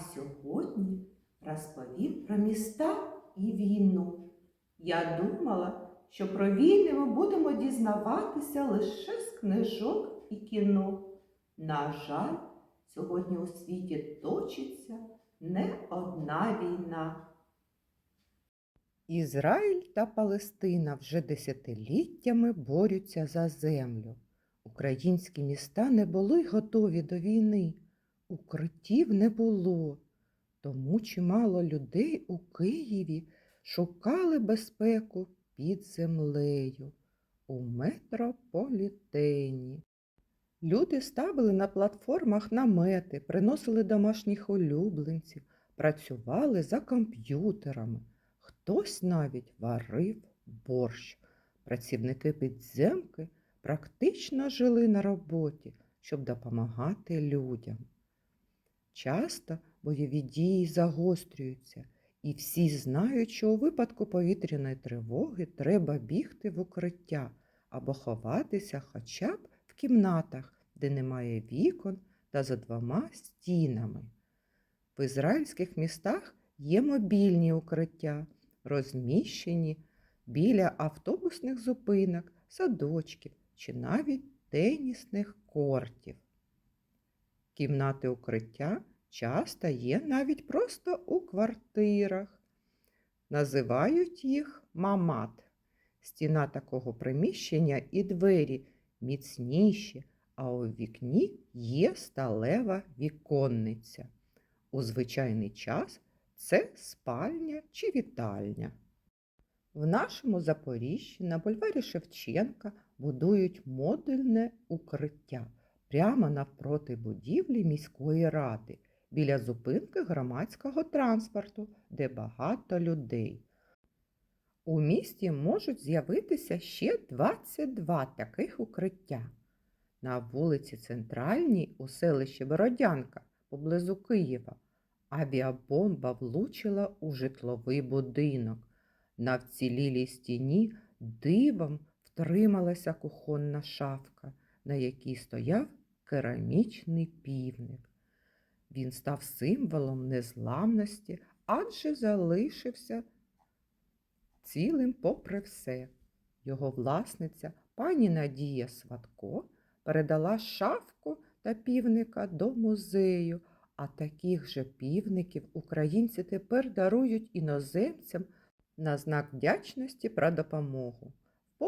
А сьогодні розповім про міста і війну. Я думала, що про війни ми будемо дізнаватися лише з книжок і кіно. На жаль, сьогодні у світі точиться не одна війна. Ізраїль та Палестина вже десятиліттями борються за землю. Українські міста не були готові до війни, укриттів не було. Тому чимало людей у Києві шукали безпеку під землею у метрополітені. Люди ставили на платформах намети, приносили домашніх улюбленців, працювали за комп'ютерами. Хтось навіть варив борщ. Працівники підземки практично жили на роботі, щоб допомагати людям. Часто бойові дії загострюються, і всі знають, що у випадку повітряної тривоги треба бігти в укриття або ховатися хоча б в кімнатах, де немає вікон та за двома стінами. В ізраїльських містах є мобільні укриття, розміщені біля автобусних зупинок, садочків чи навіть тенісних кортів. Кімнати укриття часто є навіть просто у квартирах. Називають їх мамат. Стіна такого приміщення і двері міцніші, а у вікні є сталева віконниця. У звичайний час це спальня чи вітальня. В нашому Запоріжжі на бульварі Шевченка будують модульне укриття прямо навпроти будівлі міської ради, біля зупинки громадського транспорту, де багато людей. У місті можуть з'явитися ще 22 таких укриття. На вулиці Центральній у селищі Бородянка поблизу Києва авіабомба влучила у житловий будинок. На вцілілій стіні дивом втрималася кухонна шафка, на якій стояв керамічний півник. Він став символом незламності, адже залишився цілим попри все. Його власниця, пані Надія Сватко, передала шафку та півника до музею, а таких же півників українці тепер дарують іноземцям на знак вдячності про допомогу. В